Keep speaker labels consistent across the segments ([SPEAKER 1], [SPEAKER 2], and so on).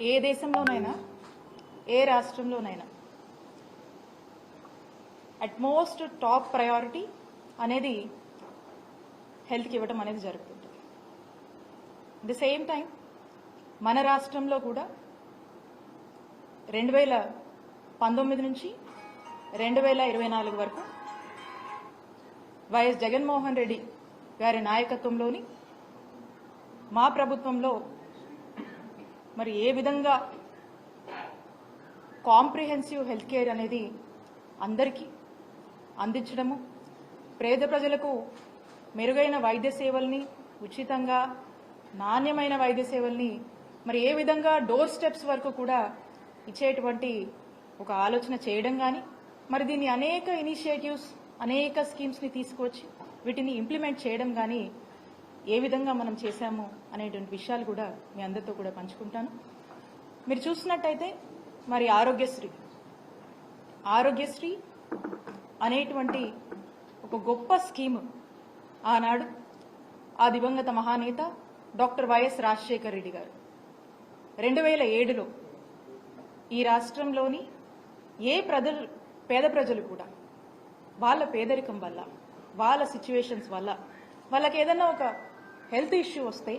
[SPEAKER 1] ఏ దేశంలోనైనా ఏ రాష్ట్రంలోనైనా అట్ మోస్ట్ టాప్ ప్రయారిటీ అనేది హెల్త్కి ఇవ్వడం అనేది జరుగుతుంది ది సేమ్ టైం మన రాష్ట్రంలో కూడా రెండు వేల పంతొమ్మిది నుంచి రెండు వేల ఇరవై నాలుగు వరకు వైఎస్ జగన్మోహన్ రెడ్డి గారి నాయకత్వంలోని మా ప్రభుత్వంలో మరి ఏ విధంగా కాంప్రిహెన్సివ్ హెల్త్ కేర్ అనేది అందరికీ అందించడము? పేద ప్రజలకు మెరుగైన వైద్య సేవల్ని ఉచితంగా నాణ్యమైన వైద్య సేవల్ని మరి ఏ విధంగా డోర్ స్టెప్స్ వరకు కూడా ఇచ్చేటువంటి ఒక ఆలోచన చేయడం కానీ మరి దీన్ని అనేక ఇనిషియేటివ్స్ అనేక స్కీమ్స్ని తీసుకొచ్చి వీటిని ఇంప్లిమెంట్ చేయడం కానీ ఏ విధంగా మనం చేశాము అనేటువంటి విషయాలు కూడా మీ అందరితో కూడా పంచుకుంటాను. మీరు చూసినట్టయితే మరి ఆరోగ్యశ్రీ. ఆరోగ్యశ్రీ అనేటువంటి ఒక గొప్ప స్కీమ్ ఆనాడు ఆ దివంగత మహానేత డాక్టర్ వైఎస్ రాజశేఖర్ రెడ్డి గారు. రెండు వేల ఏడులో ఈ రాష్ట్రంలోని ఏ ప్రజలు పేద ప్రజలు కూడా వాళ్ళ పేదరికం వల్ల వాళ్ళ సిచ్యువేషన్స్ వల్ల వాళ్ళకి ఏదైనా ఒక హెల్త్ ఇష్యూ వస్తే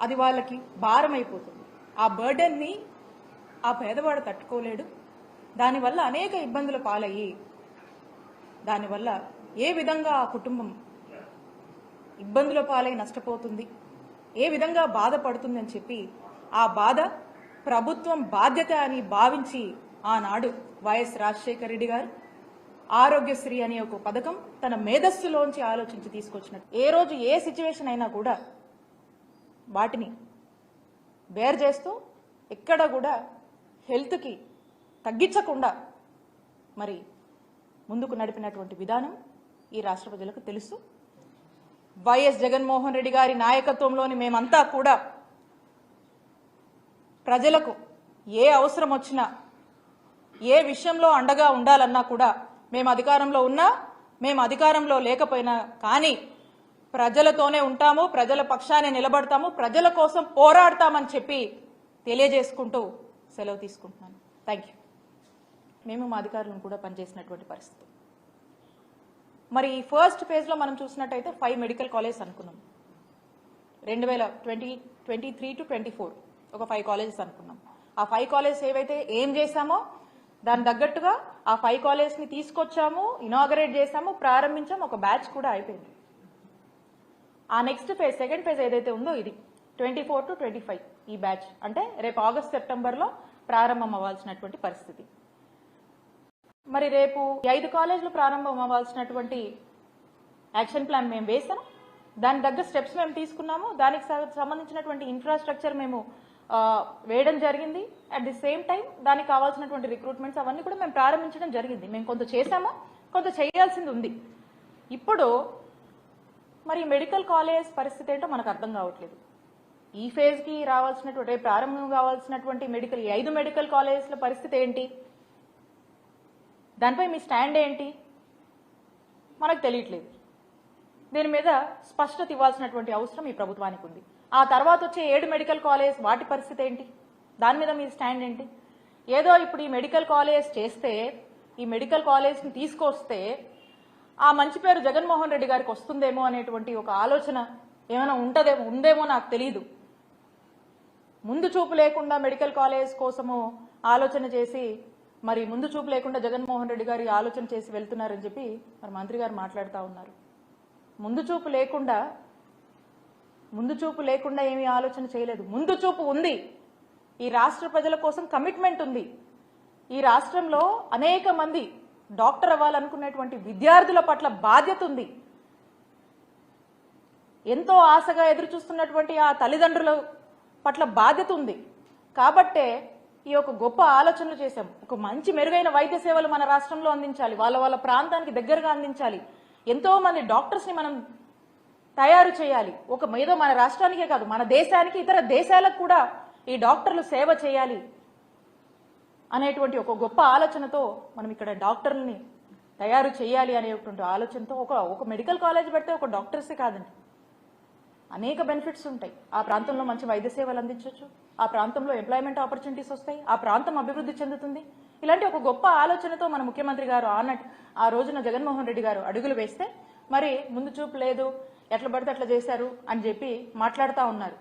[SPEAKER 1] అది వాళ్ళకి భారం అయిపోతుంది ఆ బర్డెన్ని ఆ పేదవాడు తట్టుకోలేడు. దానివల్ల అనేక ఇబ్బందుల పాలయ్యి దానివల్ల ఏ విధంగా ఆ కుటుంబం ఇబ్బందుల పాలై నష్టపోతుంది ఏ విధంగా బాధపడుతుందని చెప్పి ఆ బాధ ప్రభుత్వం బాధ్యత అని భావించి ఆనాడు వైఎస్ రాజశేఖర రెడ్డి గారు ఆరోగ్యశ్రీ అనే ఒక పథకం తన మేధస్సులోంచి ఆలోచించి తీసుకొచ్చినట్టు ఏ రోజు ఏ సిచ్యువేషన్ అయినా కూడా వాటిని బేర్ చేస్తూ ఎక్కడ కూడా హెల్త్కి తగ్గించకుండా మరి ముందుకు నడిపినటువంటి విధానం ఈ రాష్ట్ర ప్రజలకు తెలుసు. వైఎస్ జగన్మోహన్ రెడ్డి గారి నాయకత్వంలోని మేమంతా కూడా ప్రజలకు ఏ అవసరం వచ్చినా ఏ విషయంలో అండగా ఉండాలన్నా కూడా మేము అధికారంలో ఉన్నా మేము అధికారంలో లేకపోయినా కానీ ప్రజలతోనే ఉంటాము ప్రజల పక్షాన్ని నిలబడతాము ప్రజల కోసం పోరాడతామని చెప్పి తెలియజేసుకుంటూ సెలవు తీసుకుంటున్నాను. థ్యాంక్ యూ మేము మా అధికారులను కూడా పనిచేసినటువంటి పరిస్థితి. మరి ఈ ఫస్ట్ ఫేజ్లో మనం చూసినట్టయితే ఫైవ్ మెడికల్ కాలేజ్ అనుకున్నాం. రెండు వేల twenty twenty three to twenty four ఒక ఫైవ్ కాలేజెస్ అనుకున్నాం. ఆ ఫైవ్ కాలేజెస్ ఏవైతే ఏం చేశామో దాని తగ్గట్టుగా ఆ ఫైవ్ కాలేజెస్ని తీసుకొచ్చాము ఇనాగరేట్ చేసాము ప్రారంభించాము ఒక బ్యాచ్ కూడా అయిపోయింది. ఆ నెక్స్ట్ ఫేజ్ సెకండ్ ఫేజ్ ఏదైతే ఉందో ఇది twenty four to twenty five ఈ బ్యాచ్ అంటే రేపు ఆగస్ట్ సెప్టెంబర్లో ప్రారంభం అవ్వాల్సినటువంటి పరిస్థితి. మరి రేపు ఐదు కాలేజీలు ప్రారంభం అవ్వాల్సినటువంటి యాక్షన్ ప్లాన్ మేము వేసాం దాని తగ్గ స్టెప్స్ మేము తీసుకున్నాము. దానికి సంబంధించినటువంటి ఇన్ఫ్రాస్ట్రక్చర్ మేము వేయడం జరిగింది. అట్ ది సేమ్ టైం దానికి కావాల్సినటువంటి రిక్రూట్మెంట్స్ అవన్నీ కూడా మేము ప్రారంభించడం జరిగింది. మేము కొంత చేశాము కొంత చేయాల్సింది ఉంది. ఇప్పుడు మరి మెడికల్ కాలేజ్ పరిస్థితి ఏంటో మనకు అర్థం కావట్లేదు. ఈ ఫేజ్కి రావాల్సినటువంటి ప్రారంభం కావాల్సినటువంటి మెడికల్ ఈ ఐదు మెడికల్ కాలేజెస్ల పరిస్థితి ఏంటి? దానిపై మీ స్టాండ్ ఏంటి? మనకు తెలియట్లేదు. దీని మీద స్పష్టత ఇవ్వాల్సినటువంటి అవసరం ఈ ప్రభుత్వానికి ఉంది. ఆ తర్వాత వచ్చే ఏడు మెడికల్ కాలేజ్ వాటి పరిస్థితి ఏంటి? దాని మీద మీ స్టాండ్ ఏంటి? ఏదో ఇప్పుడు ఈ మెడికల్ కాలేజ్ చేస్తే ఈ మెడికల్ కాలేజ్ని తీసుకొస్తే ఆ మంచి పేరు జగన్మోహన్ రెడ్డి గారికి వస్తుందేమో అనేటువంటి ఒక ఆలోచన ఏమైనా ఉంటుందేమో ఉందేమో నాకు తెలియదు ముందు చూపు లేకుండా మెడికల్ కాలేజ్ కోసము ఆలోచన చేసి మరి ముందు చూపు లేకుండా జగన్మోహన్ రెడ్డి గారి ఆలోచన చేసి వెళ్తున్నారని చెప్పి మరి మంత్రి గారు మాట్లాడుతూ ఉన్నారు. ముందు చూపు లేకుండా ముందు చూపు లేకుండా ఏమీ ఆలోచన చేయలేదు. ముందు చూపు ఉంది. ఈ రాష్ట్ర ప్రజల కోసం కమిట్మెంట్ ఉంది. ఈ రాష్ట్రంలో అనేక మంది డాక్టర్ అవ్వాలనుకునేటువంటి విద్యార్థుల పట్ల బాధ్యత ఉంది. ఎంతో ఆశగా ఎదురు చూస్తున్నటువంటి ఆ తల్లిదండ్రుల పట్ల బాధ్యత ఉంది. కాబట్టే ఈ యొక్క గొప్ప ఆలోచనలు చేశాం. ఒక మంచి మెరుగైన వైద్య సేవలు మన రాష్ట్రంలో అందించాలి. వాళ్ళ వాళ్ళ ప్రాంతానికి దగ్గరగా అందించాలి. ఎంతో మంది డాక్టర్స్ని మనం తయారు చేయాలి. ఒక ఏదో మన రాష్ట్రానికే కాదు మన దేశానికి ఇతర దేశాలకు కూడా ఈ డాక్టర్లు సేవ చేయాలి అనేటువంటి ఒక గొప్ప ఆలోచనతో మనం ఇక్కడ డాక్టర్లని తయారు చేయాలి అనేటువంటి ఆలోచనతో ఒక ఒక మెడికల్ కాలేజ్ పెడితే ఒక డాక్టర్సే కాదండి. అనేక బెనిఫిట్స్ ఉంటాయి. ఆ ప్రాంతంలో మంచి వైద్య సేవలు అందించవచ్చు ఆ ప్రాంతంలో ఎంప్లాయ్మెంట్ ఆపర్చునిటీస్ వస్తాయి. ఆ ప్రాంతం అభివృద్ధి చెందుతుంది. ఇలాంటి ఒక గొప్ప ఆలోచనతో మన ముఖ్యమంత్రి గారు ఆనట్ ఆ రోజున జగన్మోహన్ రెడ్డి గారు అడుగులు వేస్తే మరి ముందు చూపు లేదు. ఎట్లా పడితే అట్లా చేశారు అని చెప్పి మాట్లాడుతూ ఉన్నారు.